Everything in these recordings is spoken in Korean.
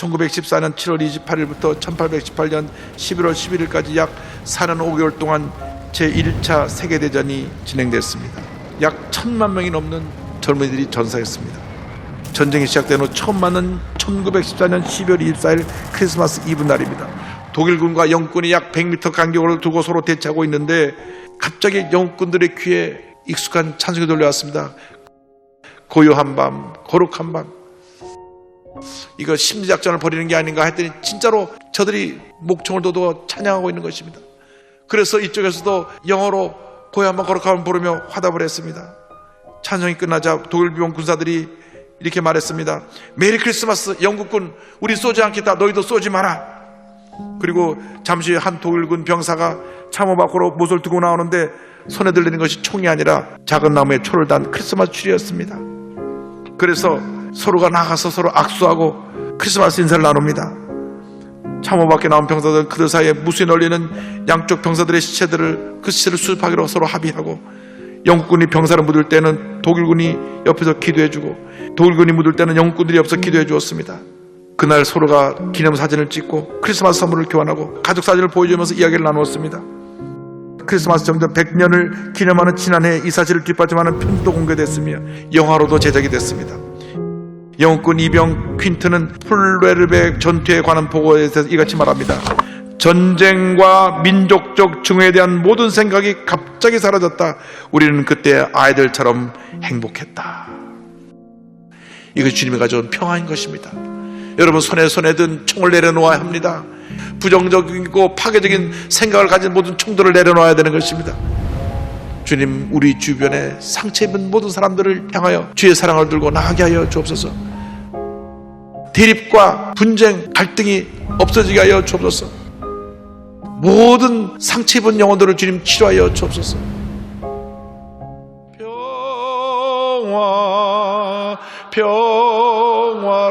1914년 7월 28일부터 1818년 11월 11일까지 약 4년 5개월 동안 제1차 세계대전이 진행됐습니다. 약 천만 명이 넘는 젊은이들이 전사했습니다. 전쟁이 시작된 후 처음 만난 1914년 12월 24일 크리스마스 이브 날입니다. 독일군과 영군이 약 100m 간격을 두고 서로 대치하고 있는데 갑자기 영국군들의 귀에 익숙한 찬송이 돌려왔습니다. 고요한 밤, 거룩한 밤. 이거 심리작전을 벌이는 게 아닌가 했더니 진짜로 저들이 목청을 둬도 찬양하고 있는 것입니다. 그래서 이쪽에서도 영어로 고요한 밤, 거룩한 밤 부르며 화답을 했습니다. 찬송이 끝나자 독일 비용 군사들이 이렇게 말했습니다. 메리 크리스마스 영국군 우리 쏘지 않겠다 너희도 쏘지 마라. 그리고 잠시 한 독일군 병사가 참호 밖으로 못을 두고 나오는데 손에 들리는 것이 총이 아니라 작은 나무에 초를 단 크리스마스 추리였습니다. 그래서 서로가 나가서 서로 악수하고 크리스마스 인사를 나눕니다. 참호 밖에 나온 병사들은 그들 사이에 무수히 널리는 양쪽 병사들의 시체들을 그 시체를 수습하기로 서로 합의하고 영국군이 병사를 묻을 때는 독일군이 옆에서 기도해주고 독일군이 묻을 때는 영국군들이 옆에서 기도해 주었습니다. 그날 서로가 기념사진을 찍고 크리스마스 선물을 교환하고 가족 사진을 보여주면서 이야기를 나누었습니다. 크리스마스 정전 100년을 기념하는 지난해 이 사실을 뒷받침하는 편지도 공개됐으며 영화로도 제작이 됐습니다. 영국군 이병 퀸트는 풀레르백 전투에 관한 보고에 대해서 이같이 말합니다. 전쟁과 민족적 증오에 대한 모든 생각이 갑자기 사라졌다. 우리는 그때 아이들처럼 행복했다. 이것이 주님이 가져온 평화인 것입니다. 여러분 손에 손에 든 총을 내려놓아야 합니다. 부정적이고 파괴적인 생각을 가진 모든 총들을 내려놓아야 되는 것입니다. 주님 우리 주변에 상처 입은 모든 사람들을 향하여 주의 사랑을 들고 나가게 하여 주옵소서. 대립과 분쟁, 갈등이 없어지게 하여 주옵소서. 모든 상처 입은 영혼들을 주님 치료하여 주옵소서. 평화, 평화로다.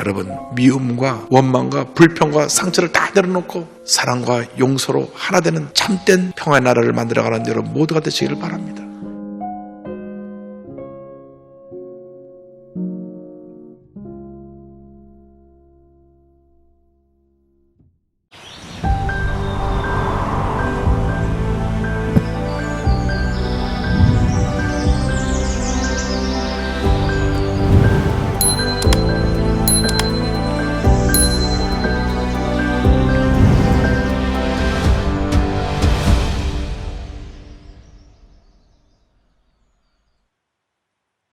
여러분 미움과 원망과 불평과 상처를 다 내려놓고 사랑과 용서로 하나 되는 참된 평화의 나라를 만들어가는 여러분 모두가 되시기를 바랍니다.